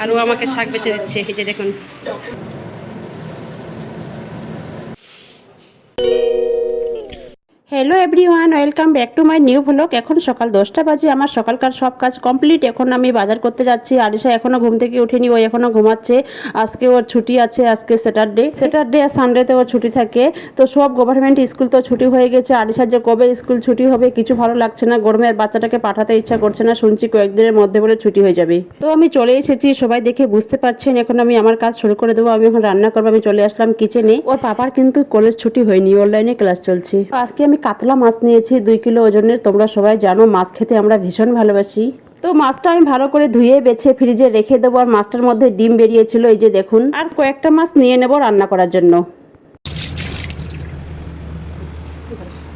আর ও আমাকে শাক বেছে দিচ্ছে এই যে দেখুন। Hello everyone welcome back to my new vlog এখন সকাল দশটা বাজে, আমার সকালকার সব কাজ কমপ্লিট এখন আমি বাজার করতে যাচ্ছি। আরিশা এখনও ঘুম থেকে উঠেনি ও এখনও ঘুমাচ্ছে। আজকে ওর ছুটি আছে, আজকে স্যাটারডে স্যাটারডে আর সানডেতে ওর ছুটি থাকে। তো সব গভর্নমেন্ট স্কুল তো ছুটি হয়ে গেছে। আরিশার যে কবে স্কুল ছুটি হবে, কিছু ভালো লাগছে না। গরমে আর বাচ্চাটাকে পাঠাতে ইচ্ছা করছে না। শুনছি কয়েকদিনের মধ্যে বলে ছুটি হয়ে যাবে। তো আমি চলে এসেছি, সবাই দেখে বুঝতে পারছেন। এখন আমি আমার কাজ শুরু করে দেবো। আমি এখন রান্না করব, আমি চলে আসলাম কিচেনে ওর পাপার কিন্তু কলেজ ছুটি হয়নি অনলাইনে ক্লাস চলছে। আজকে আমি কাতলা মাছ নিয়েছি, দুই কিলো ওজনের। তোমরা সবাই জানো, মাছ খেতে আমরা ভীষণ ভালোবাসি। তো মাছটা আমি ভালো করে ধুয়ে, বেছে ফ্রিজে রেখে দেবো। আর মাছটার মধ্যে ডিম বেরিয়েছিল, এই যে দেখুন। আর কয়েকটা মাছ নিয়ে নেব রান্না করার জন্য।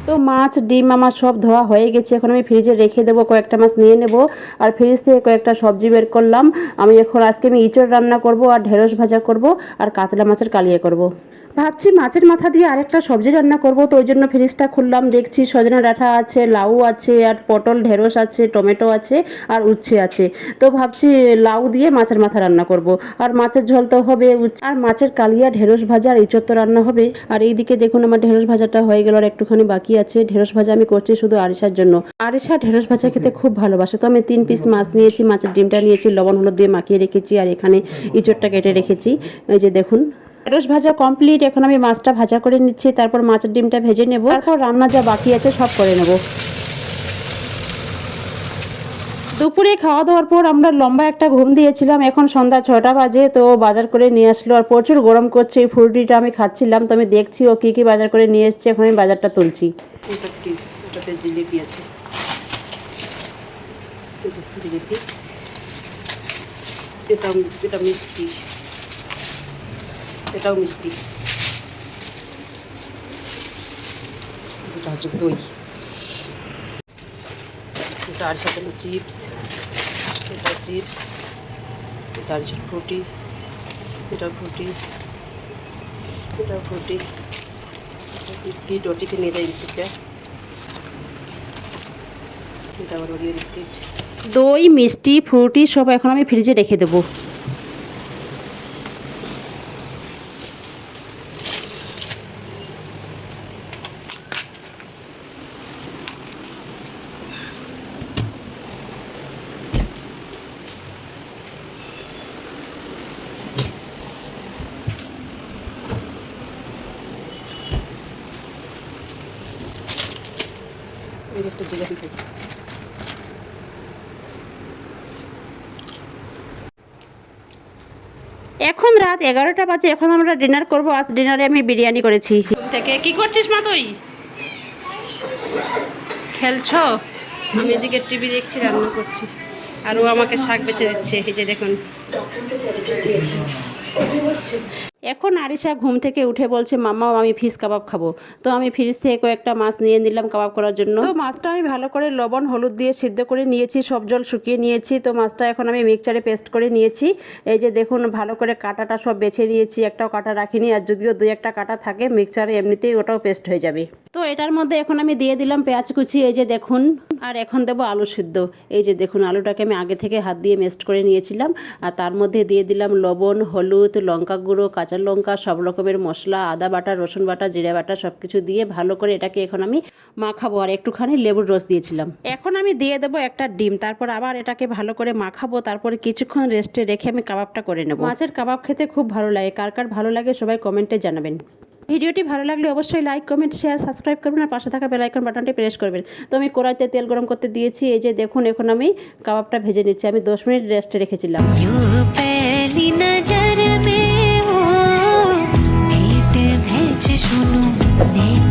তো মাছ, ডিম আমার সব ধোয়া হয়ে গেছে। এখন আমি ফ্রিজে রেখে দেবো, কয়েকটা মাছ নিয়ে নেব। আর ফ্রিজ থেকে কয়েকটা সবজি বের করলাম। আমি এখন আজকে আমি ইঁচড় রান্না করব আর ঢেঁড়স ভাজা করব আর কাতলা মাছের কালিয়া করব। ভাবছি মাছের মাথা দিয়ে আরেকটা সবজি রান্না করব, তো ওই জন্য ফ্রিজটা খুললাম, দেখছি সজনা ডাঁটা আছে, লাউ আছে, আর পটল, ঢেঁড়স আছে, টমেটো আছে, আর উচ্ছে আছে। তো ভাবছি লাউ দিয়ে মাছের মাথা রান্না করব। আর মাছের ঝোল তো হবে আর মাছের কালিয়া, ঢেঁড়স ভাজা, আর ইঁচড় তো রান্না হবে। আর এইদিকে দেখুন আমার ঢেঁড়স ভাজাটা হয়ে গেল, আর একটুখানি বাকি আছে। ঢেঁড়স ভাজা আমি করছি শুধু আরিশার জন্য। আরিশা ঢেঁড়স ভাজা খেতে খুব ভালোবাসে, তো আমি তিন পিস মাছ নিয়েছি, মাছের ডিমটা নিয়েছি, লবণ, হলুদ দিয়ে মাখিয়ে রেখেছি, আর এখানে ইঁচড়টা কেটে রেখেছি। এই যে দেখুন ঢেঁড়স ভাজা কমপ্লিট এখন আমি মাছটা ভাজা করে নিচ্ছি, তারপর মাছের ডিমটা ভেজে নেব। তারপর রান্না যা বাকি আছে সব করে নেব। দুপুরে খাওয়া দাওয়ার পর আমরা লম্বা একটা ঘুম দিয়েছিলাম। এখন সন্ধ্যা ছটা বাজে, তো বাজার করে নিয়ে আসলো। আর প্রচুর গরম করছে, এই ফুলটিটা আমি খাচ্ছিলাম। তো আমি দেখছি ও কী কী বাজার করে নিয়ে এসছে, এখন আমি বাজারটা তুলছি। জিলিপি আছে। এটা এটা মিষ্টি। এটাও মিষ্টি। এটা হচ্ছে দই। আর সাথে চিপস এটা চিপস আর সাথে ফ্রুটি এটা ফ্রুটি এটা ফ্রুটি বিস্কিট ওটিকে নিয়ে যায় বিস্কিটটা। বিস্কিট। দই, মিষ্টি, ফ্রুটি সব এখন আমি ফ্রিজে রেখে দেবো। একটা জিলাপি খাই। এখন রাত এগারোটা বাজে এখন আমরা ডিনার করব। আজ ডিনারে আমি বিরিয়ানি করেছি। থেকে কি করছিস মা তুই? খেলছো? আমি এদিকে টিভি দেখছি রান্না করছি। আর ও আমাকে শাক বেছে দিচ্ছে এই যে দেখুন। এখন আরিশা ঘুম থেকে উঠে বলছে মামা আমি ফিশ কাবাব খাব। তো আমি ফ্রিজ থেকে কয়েকটা মাছ নিয়ে নিলাম কাবাব করার জন্য। তো মাছটা আমি ভালো করে লবণ, হলুদ দিয়ে সিদ্ধ করে নিয়েছি, সব জল শুকিয়ে নিয়েছি। তো মাছটা এখন আমি মিক্সচারে পেস্ট করে নিয়েছি। এই যে দেখুন, ভালো করে কাটাটা সব বেছে নিয়েছি, একটাও কাটা রাখিনি, আর যদিও দুই একটা কাটা থাকে মিক্সচারে এমনিতেই ওটাও পেস্ট হয়ে যাবে। তো এটার মধ্যে এখন আমি দিয়ে দিলাম পেঁয়াজ কুচি, এই যে দেখুন, আর এখন দেবো আলু সিদ্ধ। এই যে দেখুন, আলুটাকে আমি আগে থেকে হাত দিয়ে মেস্ট করে নিয়েছিলাম, আর তার মধ্যে দিয়ে দিলাম লবণ, হলুদ, লঙ্কা গুঁড়ো, কাঁচা কাঁচা লঙ্কা, সব রকমের মশলা, আদা বাটা, রসুন বাটা, জিরে বাটা সব কিছু দিয়ে ভালো করে এটাকে এখন আমি মাখাবো আর একটুখানি লেবুর রস দিয়েছিলাম। এখন আমি দিয়ে দেবো একটা ডিম, তারপর আবার এটাকে ভালো করে মাখাবো, তারপরে কিছুক্ষণ রেস্টে রেখে আমি কাবাবটা করে নেব। মাছের কাবাব খেতে খুব ভালো লাগে, কার কার ভালো লাগে সবাই কমেন্টে জানাবেন। ভিডিওটি ভালো লাগলে অবশ্যই লাইক, কমেন্ট, শেয়ার, সাবস্ক্রাইব করবেন আর পাশে থাকা বেলাইকন বাটনটি প্রেস করবেন। তো আমি কড়াইতে তেল গরম করতে দিয়েছি, এই যে দেখুন, এখন আমি কাবাবটা ভেজে নিচ্ছি। আমি দশ মিনিট রেস্টে রেখেছিলাম। 你。